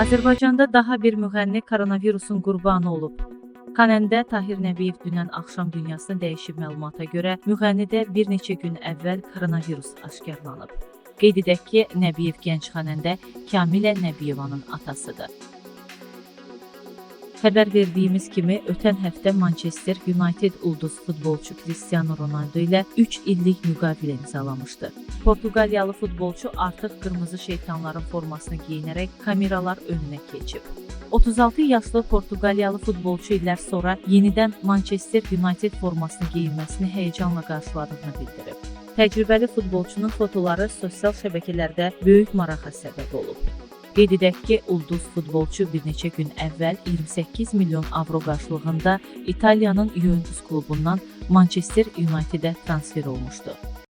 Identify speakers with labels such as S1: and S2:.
S1: Azərbaycanda daha bir müğənni koronavirusun qurbanı olub. Xanəndə Tahir Nəbiyev dünən axşam dünyasını dəyişib məlumata görə müğənnidə bir neçə gün əvvəl koronavirus aşkarlanıb. Qeyd edək ki, Nəbiyev gənc xanəndə Kamilə Nəbiyevanın atasıdır. Xəbər verdiyimiz kimi, ötən həftə Manchester United ulduz futbolçu Cristiano Ronaldo ilə 3 illik müqavilə imzalamışdı. Portuqaliyalı futbolçu artıq qırmızı şeytanların formasını geyinərək kameralar önünə keçib. 36 yaşlı Portuqaliyalı futbolçu illər sonra yenidən Manchester United formasını geyinməsini həyəcanla qarşıladığını bildirib. Təcrübəli futbolçunun fotoları sosial şəbəkələrdə böyük marağa səbəb olub. Qeyd edək ki, ulduz futbolçu bir neçə gün əvvəl 28 milyon avro qarşılığında İtaliyanın Juventus klubundan Manchester United-ə transfer olmuşdu.